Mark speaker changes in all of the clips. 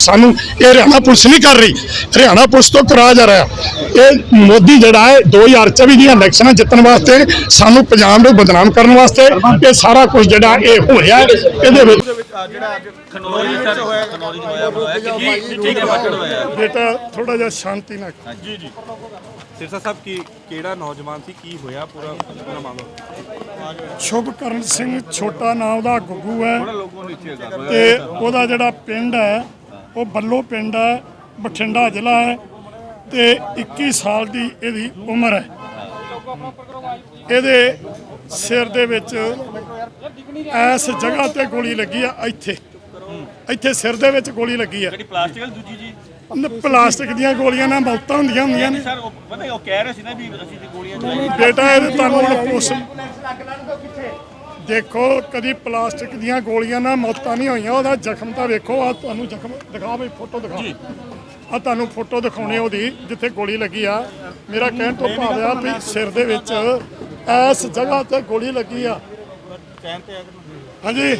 Speaker 1: ਸਾਨੂੰ ਇਹ ਹਰਿਆਣਾ ਪੁਲਿਸ ਨਹੀਂ ਕਰ ਰਹੀ। ਹਰਿਆਣਾ ਪੁਲਿਸ ਤੋਂ ਕਰਾਇਆ ਜਾ ਰਿਹਾ। ਇਹ ਮੋਦੀ ਜਿਹੜਾ ਹੈ 2024 ਦੀਆਂ ਇਲੈਕਸ਼ਨਾਂ ਜਿੱਤਣ ਵਾਸਤੇ ਸਾਨੂੰ ਪੰਜਾਬ ਨੂੰ ਬਦਨਾਮ ਕਰਨ ਵਾਸਤੇ ਇਹ ਸਾਰਾ ਕੁਝ ਜਿਹੜਾ ਇਹ ਹੋ ਰਿਹਾ ਹੈ। ਇਹਦੇ ਵਿੱਚ
Speaker 2: ਜਿਹੜਾ ਅੱਜ ਖਨੌਰੀ ਸਰ ਖਨੌਰੀ ਚ ਹੋਇਆ ਹੋਇਆ ਕਿ ਕੀ ਕੀ ਫੱਟੜ ਹੋਇਆ?
Speaker 1: ਬੇਟਾ ਥੋੜਾ ਜਿਹਾ ਸ਼ਾਂਤੀ ਨਾਲ
Speaker 2: ਜੀ ਜੀ।
Speaker 3: ਸਿਰਸਾ ਸਾਹਿਬ ਕੀ ਕਿਹੜਾ ਨੌਜਵਾਨ ਸੀ ਕੀ ਹੋਇਆ ਪੂਰਾ ਪੂਰਾ ਮਾਮਲਾ?
Speaker 1: ਸ਼ੁਭਕਰਨ ਸਿੰਘ ਛੋਟਾ ਨਾਮ ਦਾ ਗੁੱਗੂ ਹੈ
Speaker 3: ਕਰ
Speaker 1: ਤੇ ਉਹਦਾ ਜਿਹੜਾ ਪਿੰਡ ਹੈ ਉਹ ਬੱਲੋ ਪਿੰਡ ਹੈ ਬਠਿੰਡਾ ਜ਼ਿਲ੍ਹਾ ਹੈ ਤੇ 21 ਸਾਲ ਦੀ ਇਹਦੀ ਉਮਰ ਹੈ। ਇਹਦੇ ਸਿਰ ਦੇ ਵਿੱਚ ਇਸ ਜਗ੍ਹਾ ਤੇ ਗੋਲੀ ਲੱਗੀ ਆ ਇੱਥੇ। ਇੱਥੇ ਸਿਰ ਦੇ ਵਿੱਚ ਗੋਲੀ ਲੱਗੀ ਆ।
Speaker 2: ਜਿਹੜੀ ਪਲਾਸਟਿਕ ਵਾਲੀ ਦੂਜੀ ਜੀ?
Speaker 1: ਅੰਦਰ ਪਲਾਸਟਿਕ ਦੀਆਂ ਗੋਲੀਆਂ ਨਾਲ ਮੌਤਾਂ ਹੁੰਦੀਆਂ ਹੁੰਦੀਆਂ ਨੇ।
Speaker 2: ਸਰ ਉਹ ਪਤਾ ਹੀ ਉਹ ਕਹਿ ਰਹੇ ਸੀ ਨਾ ਵੀ ਅਸੀਂ ਤੇ ਗੋਲੀਆਂ ਚਲਾਈਆਂ
Speaker 1: ਬੇਟਾ ਇਹਦੇ ਤੁਹਾਨੂੰ ਹੁਣ ਪੁੱਛ ਦੇਖੋ ਕਦੀ ਪਲਾਸਟਿਕ ਦੀਆਂ ਗੋਲੀਆਂ ਨਾਲ ਮੌਤਾਂ ਨਹੀਂ ਹੋਈਆਂ ਉਹਦਾ ਜ਼ਖਮ ਤਾਂ ਵੇਖੋ ਆ ਤੁਹਾਨੂੰ ਜ਼ਖਮ ਦਿਖਾ ਬਈ ਫੋਟੋ ਦਿਖਾ। ਆ ਤੁਹਾਨੂੰ ਫੋਟੋ ਦਿਖਾਉਣੇ ਉਹਦੀ ਜਿੱਥੇ ਗੋਲੀ ਲੱਗੀ ਆ। ਮੇਰਾ ਕਹਿਣ ਤੋਂ ਭਾਵ ਆ ਵੀ ਸਿਰ ਦੇ ਵਿੱਚ ਇਸ ਜਗ੍ਹਾ ਤੇ ਗੋਲੀ ਲੱਗੀ ਆ।
Speaker 2: ਕਹਿਣ ਤੇ ਆ
Speaker 1: ਹਾਂਜੀ।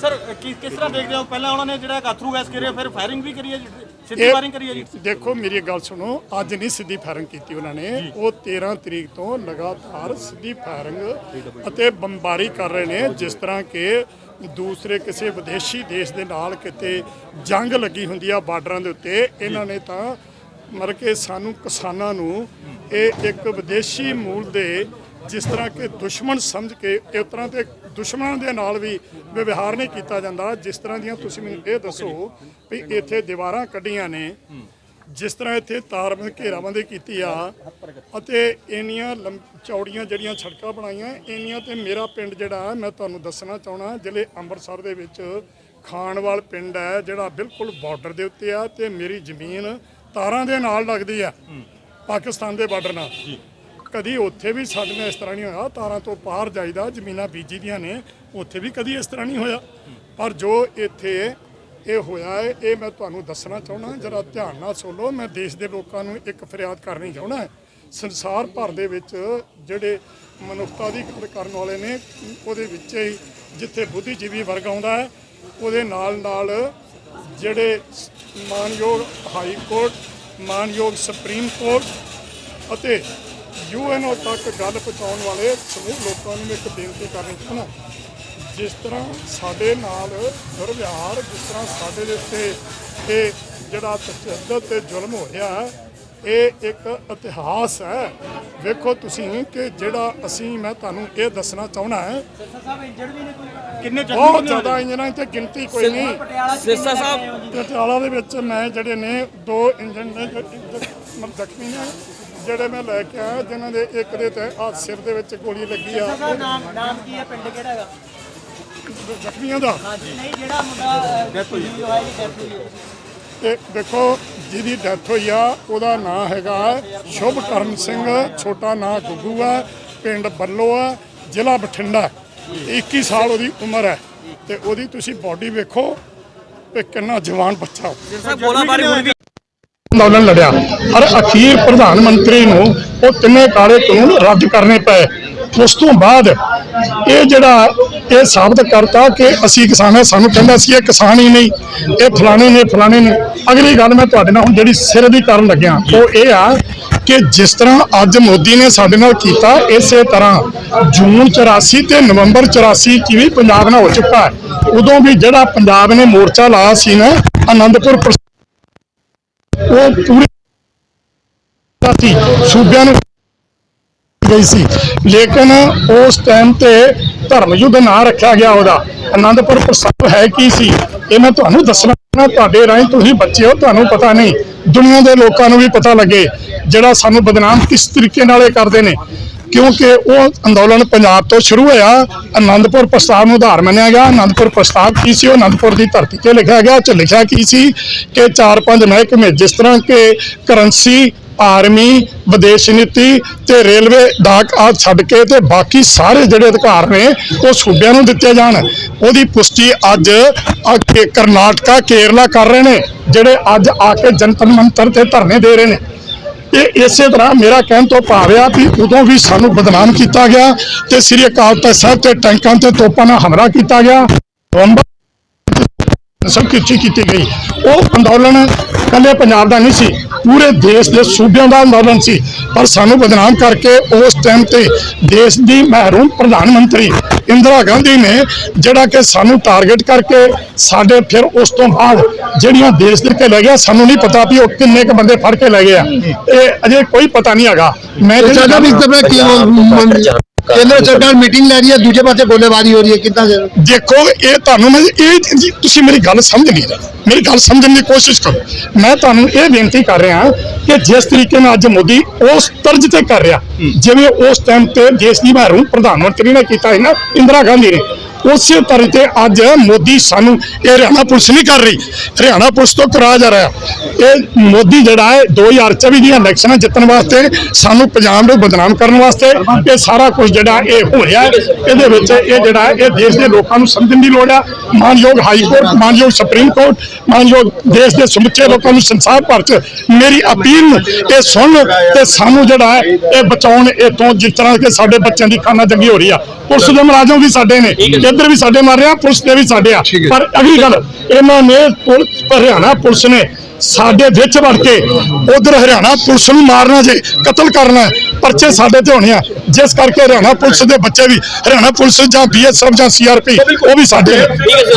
Speaker 2: ਸਰ ਕਿਸ ਕਿਸ ਤਰ੍ਹਾਂ ਦੇਖਦੇ ਹੋ? ਪਹਿਲਾਂ ਉਹਨਾਂ ਨੇ ਜਿਹੜਾ ਕਾਥਰੂ ਗੈਸ ਕਰਿਆ ਫਿਰ ਫਾਇਰਿੰਗ ਵੀ ਕਰੀ ਹੈ ਜੀ? ਸਿੱਧੀ ਫਾਇਰਿੰਗ ਕਰੀ ਹੈ ਜੀ?
Speaker 1: ਦੇਖੋ ਮੇਰੀ ਗੱਲ ਸੁਣੋ ਅੱਜ ਨਹੀਂ ਸਿੱਧੀ ਫਾਇਰਿੰਗ ਕੀਤੀ ਉਹਨਾਂ ਨੇ। ਉਹ 13 ਤਰੀਕ ਤੋਂ ਲਗਾਤਾਰ ਸਿੱਧੀ ਫਾਇਰਿੰਗ ਅਤੇ ਬੰਬਾਰੀ ਕਰ ਰਹੇ ਨੇ ਜਿਸ ਤਰ੍ਹਾਂ ਕਿ ਦੂਸਰੇ ਕਿਸੇ ਵਿਦੇਸ਼ੀ ਦੇਸ਼ ਦੇ ਨਾਲ ਕਿਤੇ ਜੰਗ ਲੱਗੀ ਹੁੰਦੀ ਆ ਬਾਰਡਰਾਂ ਦੇ ਉੱਤੇ ਇਹਨਾਂ ਨੇ ਤਾਂ ਮਰ ਕੇ ਸਾਨੂੰ ਕਿਸਾਨਾਂ ਨੂੰ ਇਹ ਇੱਕ ਵਿਦੇਸ਼ੀ ਮੂਲ ਦੇ ਜਿਸ ਤਰ੍ਹਾਂ ਕਿ ਦੁਸ਼ਮਣ ਸਮਝ ਕੇ ਇਸ ਤਰ੍ਹਾਂ ਦੇ ਦੁਸ਼ਮਣਾਂ ਦੇ ਨਾਲ ਵੀ ਵਿਵਹਾਰ ਨਹੀਂ ਕੀਤਾ ਜਾਂਦਾ। ਜਿਸ ਤਰ੍ਹਾਂ ਦੀਆਂ ਤੁਸੀਂ ਮੈਨੂੰ ਇਹ ਦੱਸੋ ਵੀ ਇੱਥੇ ਦੀਵਾਰਾਂ ਕੱਢੀਆਂ ਨੇ, ਜਿਸ ਤਰ੍ਹਾਂ ਇੱਥੇ ਤਾਰਬੰਦ ਘੇਰਾਬੰਦੀ ਕੀਤੀ ਆ, ਅਤੇ ਇੰਨੀਆਂ ਲੰਮ- ਚੌੜੀਆਂ ਜਿਹੜੀਆਂ ਸੜਕਾਂ ਬਣਾਈਆਂ, ਇੰਨੀਆਂ ਤੇ ਮੇਰਾ ਪਿੰਡ ਜਿਹੜਾ, ਮੈਂ ਤੁਹਾਨੂੰ ਦੱਸਣਾ ਚਾਹਣਾ ਜ਼ਿਲ੍ਹੇ ਅੰਮ੍ਰਿਤਸਰ ਦੇ ਵਿੱਚ ਖਾਨਵਾਲ ਪਿੰਡ ਹੈ, ਜਿਹੜਾ ਬਿਲਕੁਲ ਬਾਰਡਰ ਦੇ ਉੱਤੇ ਆ, ਤੇ ਮੇਰੀ ਜ਼ਮੀਨ ਤਾਰਾਂ ਦੇ ਨਾਲ ਲੱਗਦੀ ਆ ਪਾਕਿਸਤਾਨ ਦੇ ਬਾਰਡਰ ਨਾਲ। ਕਦੀ ਉੱਥੇ ਵੀ ਸਾਡੇ ਨਾਲ ਇਸ ਤਰ੍ਹਾਂ ਨਹੀਂ ਹੋਇਆ ਤਾਰਾਂ ਤੋਂ ਪਾਰ ਜਾਈਦਾ ਜ਼ਮੀਨਾਂ ਬੀਜੀ ਦੀਆਂ ਨੇ ਉੱਥੇ ਵੀ ਕਦੀ ਇਸ ਤਰ੍ਹਾਂ ਨਹੀਂ ਹੋਇਆ। ਪਰ ਜੋ ਇੱਥੇ ਇਹ ਹੋਇਆ ਹੈ ਇਹ ਮੈਂ ਤੁਹਾਨੂੰ ਦੱਸਣਾ ਚਾਹੁੰਦਾ ਜਰਾ ਧਿਆਨ ਨਾਲ ਸੁਣੋ ਮੈਂ ਦੇਸ਼ ਦੇ ਲੋਕਾਂ ਨੂੰ ਇੱਕ ਫਰਿਆਦ ਕਰਨੀ ਚਾਹੁੰਦਾ ਹਾਂ। ਸੰਸਾਰ ਭਰ ਦੇ ਵਿੱਚ ਜਿਹੜੇ ਮਨੁੱਖਤਾ ਦੀ ਗੱਲ ਕਰਨ ਵਾਲੇ ਨੇ ਉਹਦੇ ਵਿੱਚ ਹੀ ਜਿੱਥੇ ਬੁੱਧੀਜੀਵੀ ਵਰਗ ਆਉਂਦਾ ਹੈ ਉਹਦੇ ਨਾਲ ਨਾਲ ਜਿਹੜੇ ਮਾਨਯੋਗ ਹਾਈ ਕੋਰਟ ਮਾਨਯੋਗ ਸੁਪਰੀਮ ਕੋਰਟ ਅਤੇ ਯੂਐਨਓ ਤੱਕ ਗੱਲ ਪਹੁੰਚਾਉਣ ਵਾਲੇ ਸਮੂਹ ਲੋਕਾਂ ਨੂੰ ਇੱਕ ਬੇਨਤੀ ਕਰਨੀ ਚਾਹੁੰਦਾ ਜਿਸ ਤਰ੍ਹਾਂ ਸਾਡੇ ਨਾਲ ਦੁਰਵਿਹਾਰ ਜਿਸ ਤਰ੍ਹਾਂ ਸਾਡੇ ਦੇ ਉੱਤੇ ਇਹ ਜਿਹੜਾ ਤਸ਼ੱਦਦ ਤੇ ਜ਼ੁਲਮ ਹੋ ਰਿਹਾ ਹੈ, ਇਹ ਇੱਕ ਇਤਿਹਾਸ ਹੈ। ਵੇਖੋ ਤੁਸੀਂ ਕਿ ਜਿਹੜਾ ਅਸੀਂ ਮੈਂ ਤੁਹਾਨੂੰ ਇਹ ਦੱਸਣਾ ਚਾਹੁੰਦਾ ਹੈ।
Speaker 2: ਕਿੰਨੇ
Speaker 1: ਬਹੁਤ ਜ਼ਿਆਦਾ ਇੰਜਨਾਂ ਦੀ ਗਿਣਤੀ ਕੋਈ ਨਹੀਂ।
Speaker 4: ਸਿਰਸਾ ਸਾਹਿਬ।
Speaker 1: ਪਟਿਆਲਾ ਦੇ ਵਿੱਚ ਮੈਂ ਜਿਹੜੇ ਨੇ ਦੋ ਇੰਜਨ ਨੇ ਜ਼ਖਮੀ ਨੇ ਜਿਹੜੇ ਮੈਂ ਲੈ ਕੇ ਆਇਆ ਜਿਨ੍ਹਾਂ ਦੇ ਇੱਕ ਦੇ ਤੇ ਆ ਸਿਰ ਦੇ ਵਿੱਚ ਗੋਲੀ ਲੱਗੀ ਆ।
Speaker 5: ਨਾਮ ਨਾਮ ਕੀ ਹੈ? ਪਿੰਡ ਕਿਹੜਾ ਹੈਗਾ?
Speaker 1: ਜ਼ਖਮੀਆਂ ਦਾ।
Speaker 5: ਹਾਂਜੀ ਨਹੀਂ ਜਿਹੜਾ ਮੁੰਡਾ ਡੈਥ ਹੋਈ। ਹੈ।
Speaker 1: ਤੇ ਦੇਖੋ ਜਿਹਦੀ ਡੈਥ ਹੋਈ ਆ, ਉਹਦਾ ਨਾਂ ਹੈਗਾ ਸ਼ੁਭਕਰਨ ਸਿੰਘ, ਛੋਟਾ ਨਾਂ ਗੁੱਗੂ ਆ, ਪਿੰਡ ਬੱਲੋ ਆ, ਜ਼ਿਲ੍ਹਾ ਬਠਿੰਡਾ। 21 ਸਾਲ ਉਹਦੀ ਉਮਰ ਹੈ ਤੇ ਉਹਦੀ ਤੁਸੀਂ ਬਾਡੀ ਵੇਖੋ ਤੇ ਕਿੰਨਾ ਜਵਾਨ ਬੱਚਾ। ਅੰਦੋਲਨ ਲੜਿਆ। ਪਰ ਅਖੀਰ ਪ੍ਰਧਾਨ ਮੰਤਰੀ ਨੂੰ ਉਹ ਤਿੰਨੇ ਕਾਲੇ ਕਾਨੂੰਨ ਰੱਦ ਕਰਨੇ ਪਏ। ਉਸ ਤੋਂ ਬਾਅਦ ਇਹ ਜਿਹੜਾ ਇਹ ਸਾਬਤ ਕਰਤਾ ਕਿ ਅਸੀਂ ਕਿਸਾਨ ਹਾਂ ਸਾਨੂੰ ਕਹਿੰਦਾ ਸੀ ਇਹ ਕਿਸਾਨ ਹੀ ਨਹੀਂ, ਇਹ ਫਲਾਣੇ ਨੇ ਫਲਾਣੇ ਨੇ। ਅਗਲੀ ਗੱਲ ਮੈਂ ਤੁਹਾਡੇ ਨਾਲ ਹੁਣ ਜਿਹੜੀ ਸਿਰ ਦੀ ਕਰਨ ਲੱਗਿਆ, ਉਹ ਇਹ ਆ ਕਿ ਜਿਸ ਤਰ੍ਹਾਂ ਅੱਜ ਮੋਦੀ ਨੇ ਸਾਡੇ ਨਾਲ ਕੀਤਾ, ਇਸੇ ਤਰ੍ਹਾਂ ਜੂਨ 84 ਤੇ ਨਵੰਬਰ 84 ਚ ਵੀ ਪੰਜਾਬ ਨਾਲ ਹੋ ਚੁੱਕਾ ਹੈ। ਉਦੋਂ ਵੀ ਜਿਹੜਾ ਪੰਜਾਬ ਨੇ ਮੋਰਚਾ ਲਾਇਆ ਸੀ ਨਾ, ਆਨੰਦਪੁਰ ਉਹ ਪੂਰੀ ਸੀ ਸੂਬਿਆਂ ਨੂੰ ਗਈ ਸੀ। ਲੇਕਿਨ ਉਸ ਟਾਈਮ ਤੇ ਧਰਮ ਯੁੱਧ ਨਾਂ ਰੱਖਿਆ ਗਿਆ ਉਹਦਾ। ਆਨੰਦਪੁਰ ਪ੍ਰਸਤਾਵ ਹੈ ਕੀ ਸੀ, ਇਹ ਮੈਂ ਤੁਹਾਨੂੰ ਦੱਸਣਾ ਤੁਹਾਡੇ ਰਾਹੀਂ ਤੁਸੀਂ ਬੱਚੇ ਹੋ, ਤੁਹਾਨੂੰ ਪਤਾ ਨਹੀਂ। ਦੁਨੀਆ ਦੇ ਲੋਕਾਂ ਨੂੰ ਵੀ ਪਤਾ ਲੱਗੇ, ਜਿਹੜਾ ਸਾਨੂੰ ਬਦਨਾਮ ਕਿਸ ਤਰੀਕੇ ਨਾਲ ਇਹ ਕਰਦੇ ਨੇ। ਕਿਉਂਕਿ ਉਹ ਅੰਦੋਲਨ ਪੰਜਾਬ ਤੋਂ ਸ਼ੁਰੂ ਹੋਇਆ ਆਨੰਦਪੁਰ ਪ੍ਰਸਤਾਵ ਨੂੰ ਆਧਾਰ ਮੰਨਿਆ ਗਿਆ। ਆਨੰਦਪੁਰ ਪ੍ਰਸਤਾਵ ਕੀ ਸੀ, ਉਹ ਆਨੰਦਪੁਰ ਦੀ ਧਰਤੀ ਤੇ ਲਿਖਿਆ ਗਿਆ। 'ਚ ਲਿਖਿਆ ਕੀ ਸੀ ਕਿ ਚਾਰ ਪੰਜ ਮਹਿਕਮੇ ਜਿਸ ਤਰ੍ਹਾਂ ਕਿ ਕਰੰਸੀ ਆਰਮੀ, ਵਿਦੇਸ਼ ਨੀਤੀ ਤੇ ਰੇਲਵੇ ਡਾਕ ਆ ਛੱਡ ਕੇ ਤੇ ਬਾਕੀ ਸਾਰੇ ਜਿਹੜੇ ਅਧਿਕਾਰ ਨੇ, ਉਹ ਸੂਬਿਆਂ ਨੂੰ ਦਿੱਤੇ ਜਾਣ। ਉਹਦੀ ਪੁਸ਼ਟੀ ਅੱਜ ਕਰਨਾਟਕਾ, ਕੇਰਲਾ ਕਰ ਰਹੇ ਨੇ, ਜਿਹੜੇ ਅੱਜ ਆ ਕੇ ਜਨਤਨ ਮੰਤਰ ਤੇ ਧਰਨੇ ਦੇ ਰਹੇ ਨੇ। ਇਹ ਇਸੇ ਤਰ੍ਹਾਂ ਮੇਰਾ ਕਹਿਣ ਤੋਂ ਭਾਵ ਆ ਵੀ ਉਦੋਂ ਵੀ ਸਾਨੂੰ ਬਦਨਾਮ ਕੀਤਾ ਗਿਆ ਤੇ ਸ੍ਰੀ ਅਕਾਲ ਤਖਤ ਸਾਹਿਬ ਤੇ ਟੈਂਕਾਂ ਤੇ ਤੋਪਾਂ ਨਾਲ ਹਮਲਾ ਕੀਤਾ ਗਿਆ। ਸਭ ਕੀਤੀ ਕੀਤੀ ਗਈ। ਉਹ ਅੰਦੋਲਨ ਕੱਲੇ ਪੰਜਾਬ ਦਾ ਨਹੀਂ ਸੀ ਪੂਰੇ ਦੇਸ਼ ਦੇ ਸੂਬਿਆਂ ਦਾ ਅੰਦੋਲਨ ਸੀ। ਪਰ ਸਾਨੂੰ ਬਦਨਾਮ ਕਰਕੇ ਉਸ ਟਾਈਮ ਤੇ ਦੇਸ਼ ਦੀ ਮਹਿਰੂਮ ਪ੍ਰਧਾਨ ਮੰਤਰੀ ਇੰਦਰਾ ਗਾਂਧੀ ਨੇ ਜਿਹੜਾ ਕਿ ਸਾਨੂੰ ਟਾਰਗੇਟ ਕਰਕੇ ਸਾਡੇ ਫਿਰ ਉਸ ਤੋਂ ਬਾਅਦ ਜਿਹੜੀਆਂ ਦੇਸ਼ ਦੇ ਕੇ ਲੈ ਗਿਆ ਸਾਨੂੰ ਨਹੀਂ ਪਤਾ ਵੀ ਉਹ ਕਿੰਨੇ ਕ ਬੰਦੇ ਫੜ ਕੇ ਲੈ ਗਏ ਆ। ਇਹ ਅਜੇ ਕੋਈ ਪਤਾ ਨਹੀਂ ਹੈਗਾ। ਮੈਂ ਜਿਹੜੀ
Speaker 6: ਵੀ ਇਸ ਤਰ੍ਹਾਂ ਕੀ ਕੇਂਦਰ ਸਰਕਾਰ ਮੀਟਿੰਗ ਲੈ ਰਹੀ ਹੈ ਦੂਜੇ ਪਾਸੇ ਗੋਲੇਬਾਜ਼ੀ ਹੋ ਰਹੀ ਹੈ ਕਿੱਦਾਂ ਦੇ
Speaker 1: ਦੇਖੋ ਇਹ ਤੁਹਾਨੂੰ ਮੈਂ ਇਹ ਜੀ, ਤੁਸੀਂ ਮੇਰੀ ਗੱਲ ਸਮਝ ਨਹੀਂ ਰਹੇ ਮੇਰੀ ਗੱਲ ਸਮਝਣ ਦੀ ਕੋਸ਼ਿਸ਼ ਕਰੋ। ਮੈਂ ਤੁਹਾਨੂੰ ਇਹ ਬੇਨਤੀ ਕਰ ਰਿਹਾ ਕਿ ਜਿਸ ਤਰੀਕੇ ਨਾਲ ਅੱਜ ਮੋਦੀ ਉਸ ਤਰਜ਼ ਤੇ ਕਰ ਰਿਹਾ ਜਿਵੇਂ ਉਸ ਟਾਈਮ ਤੇ ਦੇਸ਼ ਦੀ ਮਹਿਰੂਮ ਪ੍ਰਧਾਨ ਮੰਤਰੀ ਨੇ ਕੀਤਾ ਹੈ ਨਾ ਇੰਦਰਾ ਗਾਂਧੀ ਨੇ। ਉਸੇ ਤਰ੍ਹਾਂ ਤੇ ਅੱਜ ਮੋਦੀ ਸਾਨੂੰ ਇਹ ਹਰਿਆਣਾ ਪੁਲਿਸ ਨਹੀਂ ਕਰ ਰਹੀ। ਹਰਿਆਣਾ ਪੁਲਿਸ ਤੋਂ ਕਰਾਇਆ ਜਾ ਰਿਹਾ। ਇਹ ਮੋਦੀ ਜਿਹੜਾ ਹੈ 2024 ਦੀਆਂ ਇਲੈਕਸ਼ਨਾਂ ਜਿੱਤਣ ਵਾਸਤੇ ਸਾਨੂੰ ਪੰਜਾਬ ਨੂੰ ਬਦਨਾਮ ਕਰਨ ਵਾਸਤੇ ਇਹ ਸਾਰਾ ਕੁਝ ਜਿਹੜਾ ਇਹ ਹੋ ਰਿਹਾ ਹੈ। ਇਹਦੇ ਵਿੱਚ ਇਹ ਜਿਹੜਾ ਇਹ ਦੇਸ਼ ਦੇ ਲੋਕਾਂ ਨੂੰ ਸਮਝਣ ਦੀ ਲੋੜ ਆ ਮਾਨਯੋਗ ਹਾਈ ਕੋਰਟ ਮਾਨਯੋਗ ਸੁਪਰੀਮ ਕੋਰਟ ਮਾਨਯੋਗ ਦੇਸ਼ ਦੇ ਸਮੁੱਚੇ ਲੋਕਾਂ ਨੂੰ ਸੰਸਾਰ ਭਰ ਚ ਮੇਰੀ ਅਪੀਲ ਇਹ ਸੁਣ ਤੇ ਸਾਨੂੰ ਜਿਹੜਾ ਹੈ ਇਹ ਬਚਾਉਣ ਇਥੋਂ ਜਿਸ ਤਰ੍ਹਾਂ ਕਿ ਸਾਡੇ ਬੱਚਿਆਂ ਦੀ ਖਾਨਾ ਜੰਗੀ ਹੋ ਰਹੀ ਆ। ਪੁਲਿਸ ਦੇ ਮੁਲਾਜ਼ਮ ਵੀ ਸਾਡੇ ਨੇ। ਇੱਧਰ ਵੀ ਸਾਡੇ ਮਾਰ ਰਹੇ ਪੁਲਿਸ ਦੇ ਵੀ ਸਾਡੇ ਆ। ਪਰ ਅਗਲੀ ਗੱਲ ਇਹਨਾਂ ਨੇ ਪੁਲਿਸ ਹਰਿਆਣਾ ਪੁਲਿਸ ਨੇ ਸਾਡੇ ਵਿੱਚ ਵੜ ਕੇ ਉਧਰ ਹਰਿਆਣਾ ਪੁਲਿਸ ਨੂੰ ਮਾਰਨਾ ਜੇ ਕਤਲ ਕਰਨਾ ਪਰਚੇ ਸਾਡੇ ਤੇ ਹੋਣੇ ਆ। ਜਿਸ ਕਰਕੇ ਹਰਿਆਣਾ ਪੁਲਿਸ ਦੇ ਬੱਚੇ ਵੀ ਹਰਿਆਣਾ ਪੁਲਿਸ ਜਾਂ ਬੀਐਸਐਫ ਜਾਂ ਸੀਆਰਪੀ ਉਹ ਵੀ ਸਾਡੇ ਨੇ।